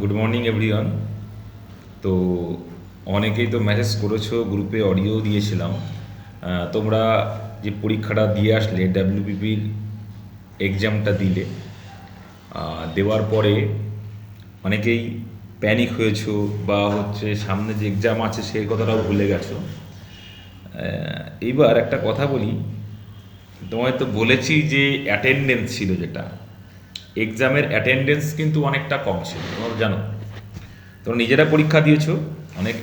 Good morning everyone তো অনেকেই তো মেসেজ করেছ গ্রুপে অডিও দিয়েছিলাম। তোমরা যে পরীক্ষাটা দিয়ে আসলে ডাব্লিউবিপির এক্সামটা দিলে দেওয়ার পরে অনেকেই প্যানিক হয়েছো বা হচ্ছে সামনে যে এক্সাম আছে, সেই কথাটাও ভুলে গেছো। এইবার একটা কথা বলি, তোমায় তো বলেছি যে অ্যাটেন্ডেন্স ছিল যেটা। এক্সামের অ্যাটেন্ডেন্স কিন্তু অনেকটা কম ছিল, তোমরা জানো। তোমরা নিজেরা পরীক্ষা দিয়েছ, অনেক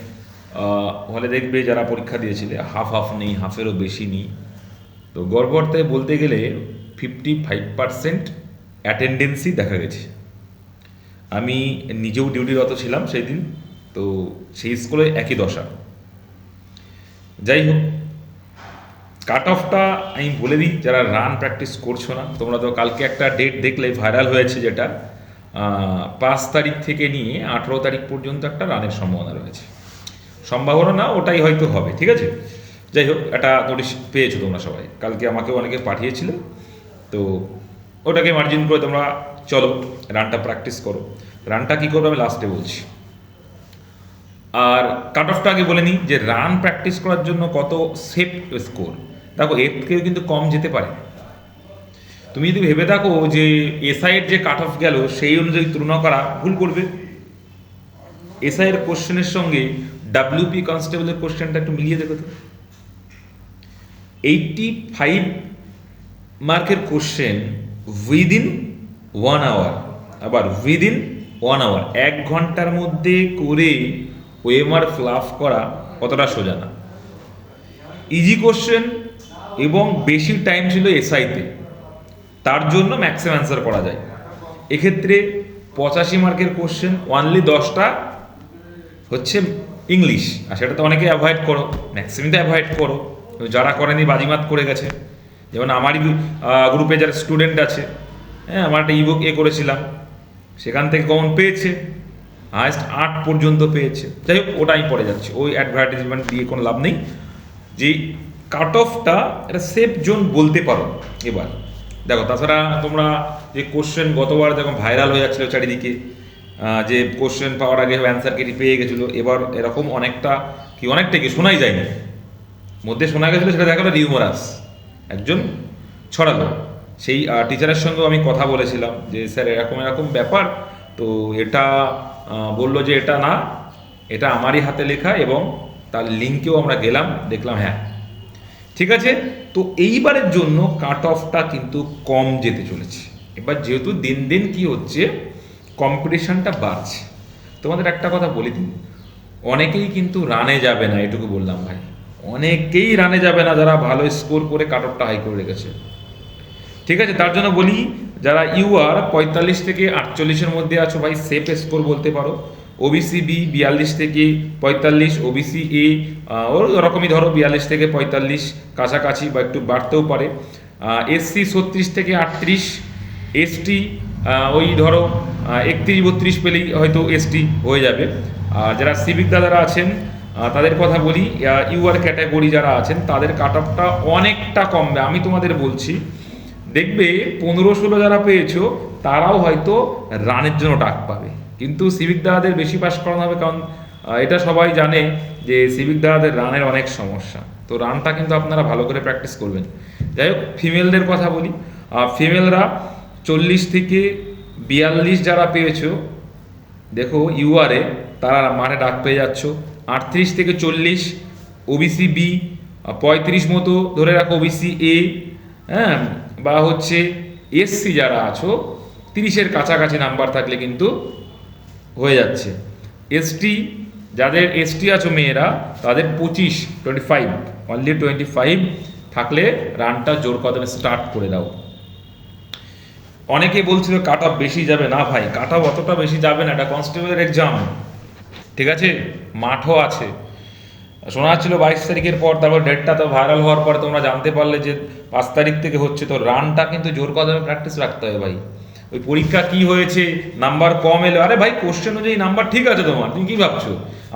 হলে দেখবে যারা পরীক্ষা দিয়েছিলে হাফ হাফ নেই হাফেরও বেশি নেই। তো গড়গড়তে বলতে গেলে ফিফটি ফাইভ পার্সেন্ট অ্যাটেন্ডেন্সই দেখা গেছে। আমি নিজেও ডিউটিরত ছিলাম সেই দিন, তো সেই স্কুলে একই দশা। যাই হোক কাট অফটা আমি বলে দিই, যারা রান প্র্যাকটিস করছ না, তোমরা তো কালকে একটা ডেট দেখলে ভাইরাল হয়েছে যেটা পাঁচ তারিখ থেকে নিয়ে আঠেরো তারিখ পর্যন্ত একটা রানের সম্ভাবনা রয়েছে। সম্ভাবনা না, ওটাই হয়তো হবে, ঠিক আছে? যাই হোক, একটা নোটিশ পেয়েছ তোমরা সবাই। কালকে আমাকেও অনেকে পাঠিয়েছিল, তো ওটাকে মার্জিন করে তোমরা চলো রানটা প্র্যাকটিস করো। রানটা কী করবে আমি লাস্টে বলছি। আর কাট অফটা আগে বলে নিই যে রান প্র্যাকটিস করার জন্য কত সেফ স্কোর দেখো, এর থেকেও কিন্তু কম যেতে পারে। তুমি যদি ভেবে থাকো যে এসআইয়ের যে কাট অফ গেল, সেই অনুযায়ী তুলনা করা ভুল করবে। এসআইয়ের কোশ্চেনের সঙ্গে ডাব্লিউপি কনস্টেবলের কোশ্চেনটা একটু মিলিয়ে দেখো তো। এইটটি ফাইভ মার্কের কোশ্চেন উইদিন ওয়ান আওয়ার আবার উইদিন ওয়ান আওয়ার এক ঘণ্টার মধ্যে করে ওয়েমার ফ্লাফ করা কতটা সোজা না। ইজি কোশ্চেন এবং বেশি টাইম ছিল এসআইতে তার জন্য ম্যাক্সিমাম অ্যান্সার করা যায়। এক্ষেত্রে পঁচাশি মার্কের কোশ্চেন ওয়ানলি দশটা হচ্ছে ইংলিশ আর সেটা তো অনেকে অ্যাভয়েড করো। ম্যাক্সিমাম তো অ্যাভয়েড করো। যারা করেনি, বাজিমাত করে গেছে। যেমন আমারই গ্রুপে যারা স্টুডেন্ট আছে হ্যাঁ আমার একটা ইবুক এ করেছিলাম। সেখান থেকে কমন পেয়েছে। হায়েস্ট আট পর্যন্ত পেয়েছে। যাই হোক, ওটাই পড়ে যাচ্ছে। ওই অ্যাডভার্টাইজমেন্ট দিয়ে কোনো লাভ নেই। যে কাট অফটা এটা সেফ জোন বলতে পারো এবার। দেখো, তাছাড়া তোমরা যে কোশ্চেন গতবার যখন ভাইরাল হয়ে যাচ্ছিল চারিদিকে যে কোশ্চেন পাওয়ার আগে অ্যান্সার কেটে পেয়ে গেছিল, এবার এরকম অনেকটা কি অনেকটা কি শোনাই যায়নি। মধ্যে শোনা গেছিল সেটা দেখা গেলো রিউমারাস, একজন ছড়ালো। সেই টিচারের সঙ্গেও আমি কথা বলেছিলাম যে, স্যার, এরকম এরকম ব্যাপার। তো এটা বলল যে, এটা না, এটা আমারই হাতে লেখা এবং তার লিঙ্কেও আমরা গেলাম, দেখলাম হ্যাঁ ঠিক আছে? তো এইবারের জন্য কাট অফটা কিন্তু কম যেতে চলেছে। এবার যেহেতু দিন দিন কি হচ্ছে কম্পিটিশনটা বাড়ছে। তোমাদের একটা কথা বলি দিন অনেকেই কিন্তু রানে যাবে না, এটুকু বললাম ভাই। অনেকেই রানে যাবে না যারা ভালো স্কোর করে কাট অফটা হাই করে রেখেছে। ঠিক আছে? তার জন্য বলি, যারা ইউআর পঁয়তাল্লিশ থেকে আটচল্লিশের মধ্যে আছো ভাই সেফ স্কোর বলতে পারো। ওবিসি বি বিয়াল্লিশ থেকে পঁয়তাল্লিশ ওবিসি এ ওর ওরকমই ধরো বিয়াল্লিশ থেকে পঁয়তাল্লিশ কাছাকাছি বা একটু বাড়তেও পারে। এসসি ছত্রিশ থেকে আটত্রিশ এসটি ওই ধরো একত্রিশ, বত্রিশ পেলেই হয়তো এসটি হয়ে যাবে। আর যারা সিভিক দাদারা আছেন তাদের কথা বলি ইউআর ক্যাটাগরি যারা আছেন, তাদের কাট অফটা অনেকটা কমবে। আমি তোমাদের বলছি, দেখবে পনেরো, ষোলো যারা পেয়েছ, তারাও হয়তো রানের জন্য ডাক পাবে। কিন্তু সিভিক দাদাদের বেশি পাস করানো হবে কারণ এটা সবাই জানে যে সিভিক দাদাদের রানের অনেক সমস্যা। তো রানটা কিন্তু আপনারা ভালো করে প্র্যাকটিস করবেন। যাই হোক ফিমেলদের কথা বলি। ফিমেলরা চল্লিশ থেকে বিয়াল্লিশ যারা পেয়েছ, দেখো ইউআরএ তারা মাঠে ডাক পেয়ে যাচ্ছ। আটত্রিশ থেকে চল্লিশ ওবিসি বি পঁয়ত্রিশ মতো ধরে রাখো ওবিসি এ হ্যাঁ বা হচ্ছে এসসি যারা আছো, তিরিশের কাছাকাছি নাম্বার থাকলে কিন্তু হয়ে যাচ্ছে। এসটি যাদের এসটি আছো মেয়েরা, তাদের পঁচিশ twenty five only twenty five থাকলে রানটা জোর কদমে স্টার্ট করে দাও। অনেকে বলছিল কাট অফ বেশি যাবে। না ভাই কাট অফ অতটা বেশি যাবে না, এটা কনস্টেবলের এক্সাম ঠিক আছে? মাঠও আছে। শোনা যাচ্ছিল বাইশ তারিখের পর, তারপর ডেটটা তো ভাইরাল হওয়ার পর তোমরা জানতে পারলে যে পাঁচ তারিখ থেকে হচ্ছে। তো রানটা কিন্তু জোর কদমে প্র্যাকটিস রাখতে হবে ভাই। ওই পরীক্ষা কি হয়েছে, নাম্বার কম এলো। আরে ভাই কোশ্চেন অনুযায়ী নাম্বার ঠিক আছে তোমার, তুমি কি ভাবছ?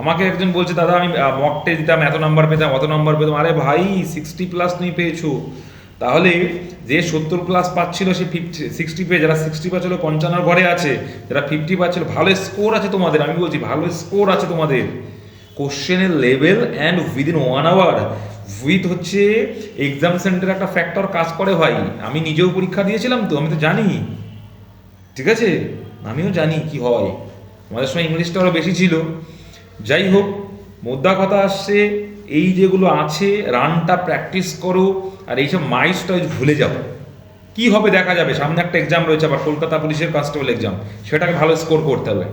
আমাকে একজন বলছে, দাদা, আমি মকটে দিতাম, এত নাম্বার পেতাম, অত নাম্বার পেতাম। আরে ভাই সিক্সটি প্লাস তুমি পেয়েছ। তাহলে যে সত্তর প্লাস পাচ্ছিল, সে ফিফটি সিক্সটি পেয়ে, যারা সিক্সটি পাচ্ছিল পঞ্চান্ন ঘরে আছে, যারা ফিফটি পাচ্ছিল, ভালো স্কোর আছে তোমাদের। আমি বলছি, ভালো স্কোর আছে তোমাদের। কোশ্চেনের level and within one hour with হচ্ছে এক্সাম সেন্টারে একটা ফ্যাক্টর কাজ করে ভাই। আমি নিজেও পরীক্ষা দিয়েছিলাম তো, আমি তো জানি। ঠিক আছে? আমিও জানি কি হয়। আমাদের সময় ইংলিশটা আরও বেশি ছিল। যাই হোক, মোদ্দা কথা আসছে, এই যেগুলো আছে, রানটা প্র্যাকটিস করো, আর এইসব মাইস্টয়েজ ভুলে যাও। কি হবে দেখা যাবে? সামনে একটা এক্সাম রয়েছে, আবার কলকাতা পুলিশের কনস্টেবল এক্সাম সেটাকে ভালো স্কোর করতে হবে।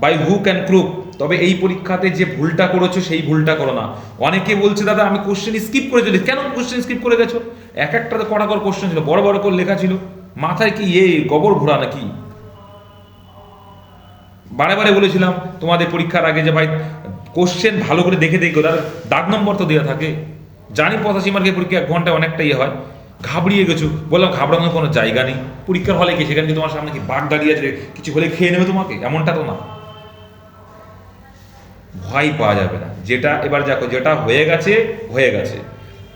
বাই হুক অ্যান্ড ক্রুক তবে এই পরীক্ষাতে যে ভুলটা করেছ, সেই ভুলটা করো না। অনেকে বলছে, দাদা, আমি কোশ্চেন স্কিপ করে চলি কেন কোশ্চেন স্কিপ করে গেছো? এক একটাতে কড়া কর কোশ্চেন ছিল, বড় বড় করে লেখা ছিল। মাথায় কি এ গোবর ঘোরা নাকি? বারে বারে বলেছিলাম, তোমাদের পরীক্ষার আগে যে ভাই কোশ্চেন ভালো করে দেখে দেখো তার দাগ নম্বর তো দেওয়া থাকে। জানি পঁচাশি মার্কের পরীক্ষা এক ঘন্টায় অনেকটা ইয়ে হয়। ঘাবড়িয়ে গেছো। বললাম, ঘাবড়ানোর কোনো জায়গা নেই। পরীক্ষার হলে কি সেখানে তোমার সামনে কি বাঘ দাঁড়িয়ে আছে? কিছু হলে খেয়ে নেবে তোমাকে? এমনটা তো না। ভয় পাওয়া যাবে না। যেটা এবার দেখো, যেটা হয়ে গেছে হয়ে গেছে।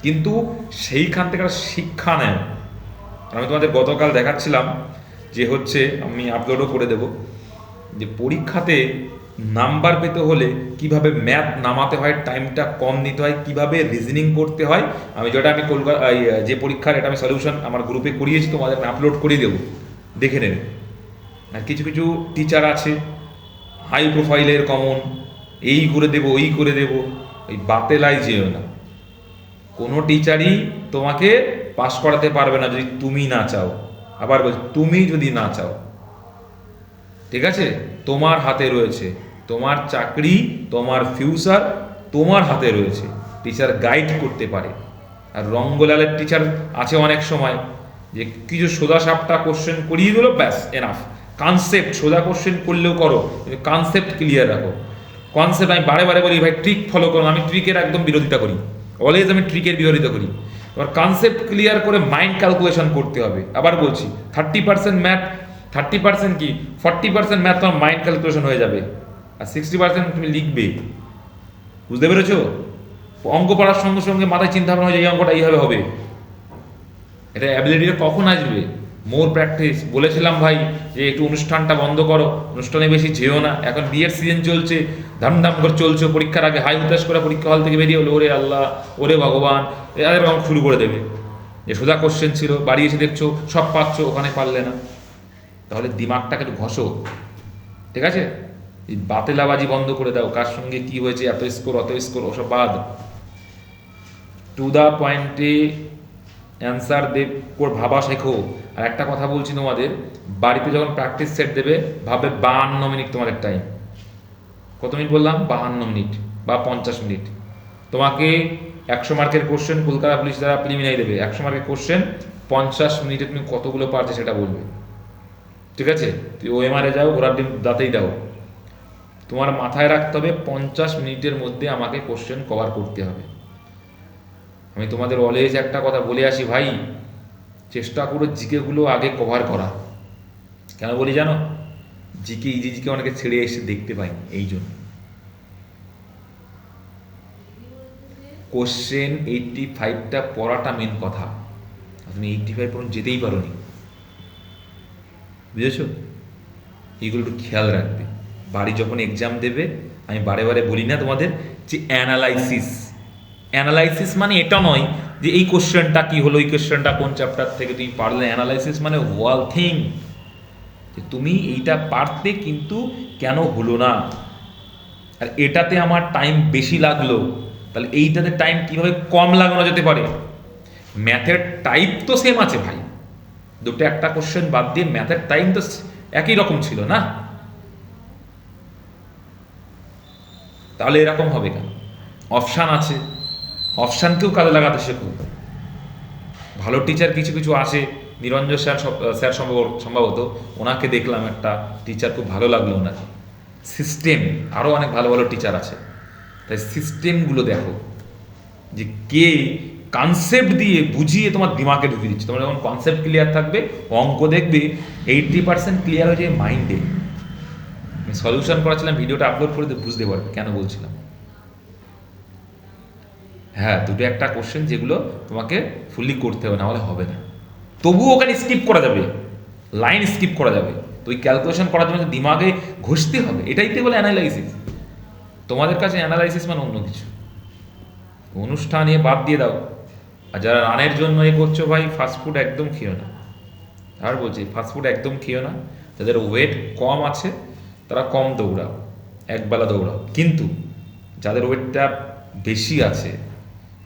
কিন্তু সেইখান থেকে শিক্ষা নেয় আমি তোমাদের গতকাল দেখাচ্ছিলাম যে হচ্ছে আমি আপলোডও করে দেব। যে পরীক্ষাতে নাম্বার পেতে হলে কীভাবে ম্যাথ নামাতে হয় টাইমটা কম নিতে হয়, কীভাবে রিজনিং করতে হয়, আমি যেটা আমি কলকাতা যে পরীক্ষার এটা আমি সলিউশন আমার গ্রুপে করিয়েছি, তোমাদের আমি আপলোড করিয়ে দেবো। দেখে নেবে। আর কিছু কিছু টিচার আছে হাই প্রোফাইলের কমন এই করে দেবো, ওই করে দেবো ওই বাতেলাই যেও না। কোনো টিচারই তোমাকে পাস করাতে পারবে না যদি তুমি না চাও। আবার বলছি, তুমি যদি না চাও। ঠিক আছে? তোমার হাতে রয়েছে। তোমার চাকরি, তোমার ফিউচার তোমার হাতে রয়েছে। টিচার গাইড করতে পারে। আর রঙ্গলালের টিচার আছে অনেক সময় যে কিছু সোজা সাপটা কোশ্চেন করিয়ে দিল, ব্যাস এনাফ কনসেপ্ট সোজা কোশ্চেন করলেও করো। কনসেপ্ট ক্লিয়ার রাখো। কনসেপ্ট আমি বারে বারে বলি, ভাই ট্রিক ফলো করো আমি ট্রিকের একদম বিরোধিতা করি। অলওয়েজ আমি ট্রিকের বিরোধিতা করি। এবার কনসেপ্ট ক্লিয়ার করে মাইন্ড ক্যালকুলেশন করতে হবে। আবার বলছি thirty percent math thirty percent কি? ফর্টি পার্সেন্ট ম্যাথ তোমার মাইন্ড ক্যালকুলেশন হয়ে যাবে। আর সিক্সটি পার্সেন্ট তুমি লিখবে। বুঝতে পেরেছ? অঙ্ক পড়ার সঙ্গে সঙ্গে মাথায় চিন্তা ভাবনা হয়ে যায়, এই অঙ্কটা এইভাবে হবে। এটা অ্যাবিলিটিটা কখন আসবে? মোর প্র্যাকটিস বলেছিলাম ভাই যে একটু অনুষ্ঠানটা বন্ধ করো। অনুষ্ঠানে বেশি যেও না। এখন বিয়ের সিজন চলছে। ধামধাম করে চলছে। পরীক্ষার আগে হাই উতাস করে পরীক্ষা হল থেকে বেরিয়ে হলো ওরে আল্লাহ, ওরে ভগবান। এদের অঙ্ক শুরু করে দেবে। যে সোজা কোশ্চেন ছিল, বাড়ি এসে দেখছ, সব পাচ্ছ, ওখানে পারলে না। তাহলে দিমাগটাকে একটু ঘষো। ঠিক আছে? এই বাতেলাবাজি বন্ধ করে দাও। কার সঙ্গে কি হয়েছে, এত স্কোর অত স্কোর ওসব বাদ। টু দা পয়েন্টে অ্যান্সার দেব করে ভাবা শেখো। আর একটা কথা বলছি তোমাদের, বাড়িতে যখন প্র্যাকটিস সেট দেবে ভাবে বাহান্ন মিনিট তোমাদের টাইম কত মিনিট বললাম? বাহান্ন মিনিট বা পঞ্চাশ মিনিট। তোমাকে একশো মার্কের কোশ্চেন কলকাতা পুলিশ দ্বারা প্রিলিমিনারি দেবে। একশো মার্কের কোশ্চেন পঞ্চাশ মিনিটে তুমি কতগুলো পারছে সেটা বলবে। ঠিক আছে? তুই ওএমআরে যাও ঘোরার ডিম দাঁতেই দাও। তোমার মাথায় রাখতে হবে, পঞ্চাশ মিনিটের মধ্যে আমাকে কোশ্চেন কভার করতে হবে। আমি তোমাদের অলওয়েজ একটা কথা বলে আসি, ভাই। চেষ্টা করো জিকেগুলো আগে কভার করা। কেন বলি জানো? জিকে ইজি জিকে অনেকে ছেড়ে এসে দেখতে পাই এই জন্য। কোশ্চেন এইটটি ফাইভটা পড়াটা মেন কথা। তুমি এইটটি ফাইভ পর্যন্ত যেতেই পারো নি বুঝেছ? এগুলো একটু খেয়াল রাখবে। বাড়ি যখন এক্সাম দেবে, আমি বারে বারে বলি না তোমাদের যে অ্যানালাইসিস অ্যানালাইসিস মানে এটা নয় যে এই কোশ্চেনটা কি হলো, এই কোশ্চেনটা কোন চ্যাপ্টার থেকে তুমি পারলে? অ্যানালাইসিস মানে ওয়াল থিং যে তুমি এইটা পারতে কিন্তু কেন হলো না? আর এটাতে আমার টাইম বেশি লাগল। তাহলে এইটাতে টাইম কীভাবে কম লাগানো যেতে পারে? ম্যাথের টাইপ তো সেম আছে ভাই। দুটো একটা কোশ্চেন বাদ দিয়ে ম্যাথের টাইম তো একই রকম ছিল, না? তাহলে এরকম হবে কেন? অপশান আছে। অপশানকেও কাজে লাগাতে শেখো। ভালো টিচার কিছু কিছু আসে, নিরঞ্জন স্যার স্যার সম্ভব, সম্ভবত ওনাকে দেখলাম একটা টিচার খুব ভালো লাগল ওনাকে। সিস্টেম আরও অনেক ভালো ভালো টিচার আছে। তাই সিস্টেমগুলো দেখো, যে কে কনসেপ্ট দিয়ে বুঝিয়ে তোমার দিমাগে ঢুকিয়ে দিচ্ছে। তোমার যখন কনসেপ্ট ক্লিয়ার থাকবে, অঙ্ক দেখবে এইটটি পার্সেন্ট ক্লিয়ার হয়ে যায় মাইন্ডে আমি সলিউশন করাছিলাম ভিডিওটা আপলোড করে বুঝতে পারবে, কেন বলছিলাম। হ্যাঁ দুটো একটা কোশ্চেন যেগুলো তোমাকে ফুললি করতে হবে না হলে হবে না। তবুও ওখানে স্কিপ করা যাবে। লাইন স্কিপ করা যাবে। তো ওই ক্যালকুলেশন করার জন্য দিমাগে ঘষতে হবে। এটাই তো বলে অ্যানালাইসিস তোমাদের কাছে অ্যানালাইসিস মানে অন্য কিছু। অনুষ্ঠান বাদ দিয়ে দাও। আর যারা রানের জন্য এ করছ ভাই ফাস্টফুড একদম খেও না। আর বলছি ফাস্টফুড একদম খেও না। যাদের ওয়েট কম আছে, তারা কম দৌড়াও। একবেলা দৌড়াও। কিন্তু যাদের ওয়েটটা বেশি আছে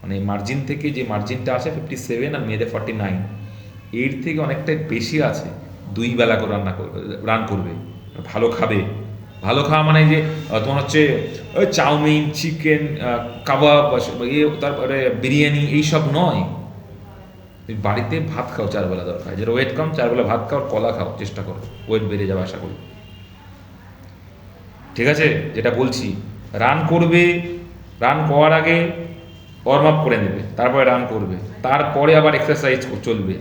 মানে মার্জিন থেকে যে মার্জিনটা আছে ফিফটি সেভেন আর মেয়েদের ফর্টি নাইন এর থেকে অনেকটাই বেশি আছে দুই বেলা করে রান্না করবে, রান করবে। ভালো খাবে। ভালো খাওয়া মানে যে তোমার হচ্ছে ওই চাউমিন চিকেন কাবাব ইয়ে তারপরে বিরিয়ানি এইসব নয়। তুমি বাড়িতে ভাত খাও চার বেলা দরকার। যেটা ওয়েট কম, চার বেলা ভাত খাও, কলা খাও, চেষ্টা করো। ওয়েট বেড়ে যাবে আশা করি। ঠিক আছে? যেটা বলছি, রান করবে, রান করার আগে ওয়ার্ম আপ করে নেবে, তারপরে রান করবে, তারপরে আবার এক্সারসাইজ চলবে।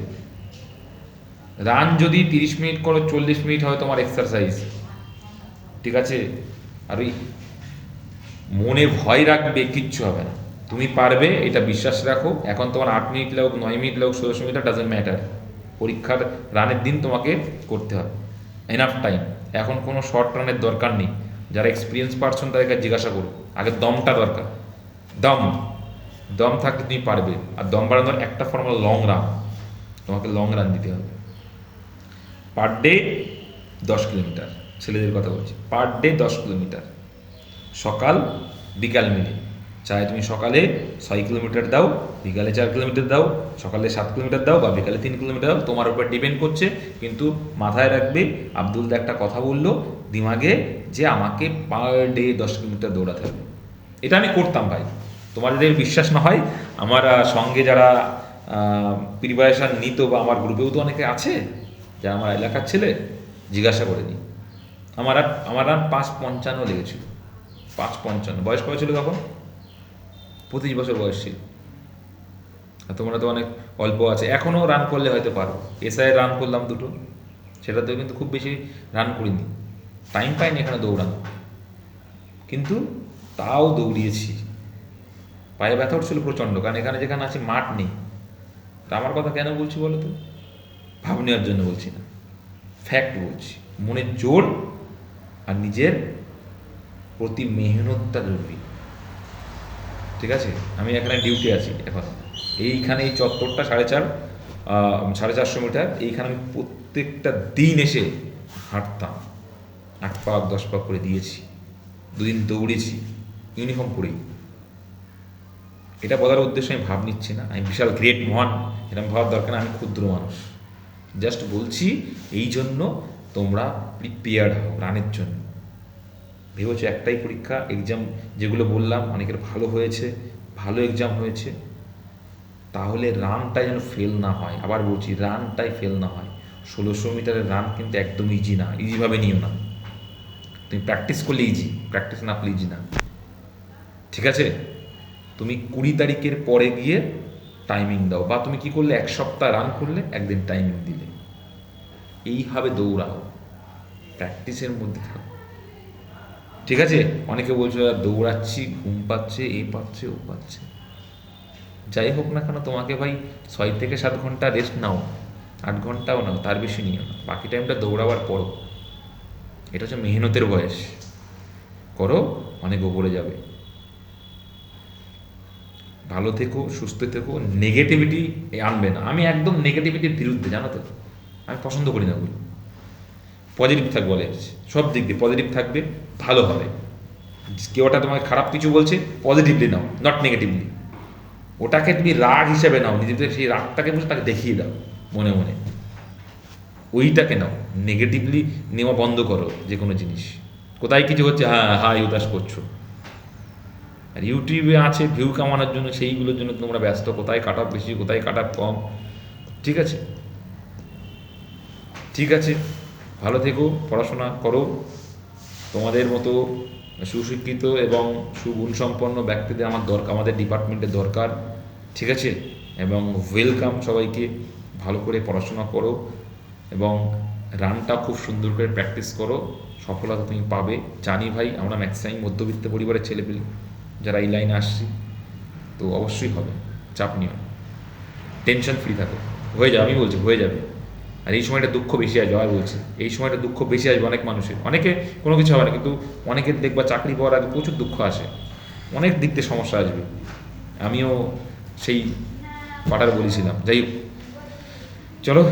রান যদি তিরিশ মিনিট করো, চল্লিশ মিনিট হয় তোমার এক্সারসাইজ ঠিক আছে? আর ওই মনে ভয় রাখবে, কিচ্ছু হবে না। তুমি পারবে, এটা বিশ্বাস রাখো। এখন তোমার আট মিনিট লাগুক, নয় মিনিট লাগুক, ষোলোশো মিটার ডাজেন্ট ম্যাটার পরীক্ষার রানের দিন তোমাকে করতে হবে। এনাফ টাইম এখন কোনো শর্ট রানের দরকার নেই। যারা এক্সপিরিয়েন্স পারসন তাদেরকে জিজ্ঞাসা করো। আগে দমটা দরকার। দম। দম থাকলে তুমি পারবে। আর দম বাড়ানোর একটা ফর্মুলা লং রান তোমাকে লং রান দিতে হবে। পার ডে দশ কিলোমিটার। ছেলেদের কথা বলছি। পার ডে দশ কিলোমিটার। সকাল, বিকাল মিলে। চাहे তুমি সকালে ছয় কিলোমিটার দাও, বিকালে চার কিলোমিটার দাও, সকালে সাত কিলোমিটার দাও বা বিকালে তিন কিলোমিটার দাও। তোমার উপর ডিপেন্ড করছে। কিন্তু মাথায় রাখবে, আব্দুল দা একটা কথা বলল দিমাগে যে আমাকে পার ডে দশ কিলোমিটার দৌড়াতে হবে। এটা আমি করতাম ভাই। তোমার যদি বিশ্বাস না হয়, আমার সঙ্গে যারা প্রিপারেশান নিত বা আমার গ্রুপেও তো অনেকে আছে, যারা আমার এলাকার ছেলে, জিজ্ঞাসা করে নি আমার আর আমার আর পাঁচ পঞ্চান্ন লেগেছিল। পাঁচ পঞ্চান্ন। বয়স কত ছিল তখন? পঁচিশ বছর বয়স ছিল। আর তোমরা তো অনেক অল্প আছে। এখনও রান করলে হয়তো পারো। এসআই রান করলাম দুটো। সেটা সেটাতেও কিন্তু খুব বেশি রান করিনি। টাইম পাইনি এখানে দৌড়ানো। কিন্তু তাও দৌড়িয়েছি। পায়ে ব্যথা উঠছিল প্রচণ্ড, কারণ এখানে যেখানে আছে মাঠ নেই। তা আমার কথা কেন বলছি বলো তো? ভাব নেওয়ার জন্য বলছি না। ফ্যাক্ট বলছি। মনের জোর আর নিজের প্রতি মেহনতটা জরুরি। ঠিক আছে? আমি এখানে ডিউটি আছি এখন। এইখানে এই চত্বরটা সাড়ে চার সাড়ে চারশো মিটার, এইখানে আমি প্রত্যেকটা দিন এসে হাঁটতাম। আট পাক দশ পাক করে দিয়েছি। দুদিন দৌড়েছি। ইউনিফর্ম পরেই। এটা বলার উদ্দেশ্যে আমি ভাব নিচ্ছি না। আমি বিশাল গ্রেট মহান এরকম ভাবার দরকার আমি ক্ষুদ্র মানুষ। জাস্ট বলছি, এই জন্য তোমরা প্রিপেয়ার্ড হও রানের জন্য। ভেবেছো একটাই পরীক্ষা এক্সাম যেগুলো বললাম, অনেকের ভালো হয়েছে, ভালো এক্সাম হয়েছে। তাহলে রানটাই যেন ফেল না হয়। আবার বলছি রানটাই ফেল না হয়। ষোলোশো মিটারের রান কিন্তু একদম ইজি না ইজিভাবে নিও না। তুমি প্র্যাকটিস করলে ইজি প্র্যাকটিস না করলে ইজি না। ঠিক আছে? তুমি কুড়ি তারিখের পরে গিয়ে টাইমিং দাও, বা তুমি কি করলে, এক সপ্তাহ রান করলে, একদিন টাইমিং দিলে। এইভাবে দৌড়াও। প্র্যাকটিসের মধ্যে থাকো। ঠিক আছে? অনেকে বলছো "আর দৌড়াচ্ছি, ঘুম পাচ্ছে, এ পাচ্ছে, ও পাচ্ছে। যাই হোক না কেন, তোমাকে ভাই ছয় থেকে সাত ঘণ্টা রেস্ট নাও। আট ঘন্টাও নাও, তার বেশি নিও না। বাকি টাইমটা দৌড়াবার পরও। এটা হচ্ছে মেহনতের বয়স। করো, অনেক ওপরে যাবে। ভালো থেকো, সুস্থ থেকো নেগেটিভিটি আনবে না। আমি একদম নেগেটিভিটির বিরুদ্ধে, জানো তো? আমি পছন্দ করি না ওগুলো। পজিটিভ থাকবে বলে। সব দিক দিয়ে পজিটিভ থাকবে, ভালো হবে। কেউ ওটা তোমাকে খারাপ কিছু বলছে পজিটিভলি নাও নট নেগেটিভলি ওটাকে তুমি রাগ হিসেবে নাও, নিজেদের সেই রাগটাকে বুঝে তাকে দেখিয়ে দাও, মনে মনে। ওইটাকে নাও নেগেটিভলি নেওয়া বন্ধ করো যে কোনো জিনিস। কোথায় কিছু হচ্ছে হ্যাঁ হ্যাঁ উদাস করছ। আর ইউটিউবে আছে ভিউ কামানোর জন্য, সেইগুলোর জন্য তোমরা ব্যস্ত। কোথায় কাট অফ বেশি, কোথায় কাট অফ কম? ঠিক আছে? ঠিক আছে? ভালো থেকো, পড়াশোনা করো। তোমাদের মতো সুশিক্ষিত এবং সুগুণসম্পন্ন ব্যক্তিদের আমার দরকার, আমাদের ডিপার্টমেন্টের দরকার। ঠিক আছে? এবং ওয়েলকাম সবাইকে। ভালো করে পড়াশোনা করো এবং রানটা খুব সুন্দর করে প্র্যাকটিস করো। সফলতা তুমি পাবে। জানি ভাই, আমরা ম্যাক্সিমাম মধ্যবিত্ত পরিবারের ছেলেপেলে যারা এই লাইনে আসছি, তো অবশ্যই হবে, চাপ নিও টেনশন ফ্রি থাকো। হয়ে যাবে, আমি বলছি, হয়ে যাবে। আর এই সময়টা দুঃখ বেশি আসবে আবার বলছি। এই সময়টা দুঃখ বেশি আসবে অনেক মানুষের। অনেকে কোনো কিছু হবে না, কিন্তু অনেকের দেখবা চাকরি পাওয়ার আগে প্রচুর দুঃখ আসে। অনেক দিক দিয়ে সমস্যা আসবে। আমিও সেই পাটার বলেছিলাম। যাই হোক, চলো।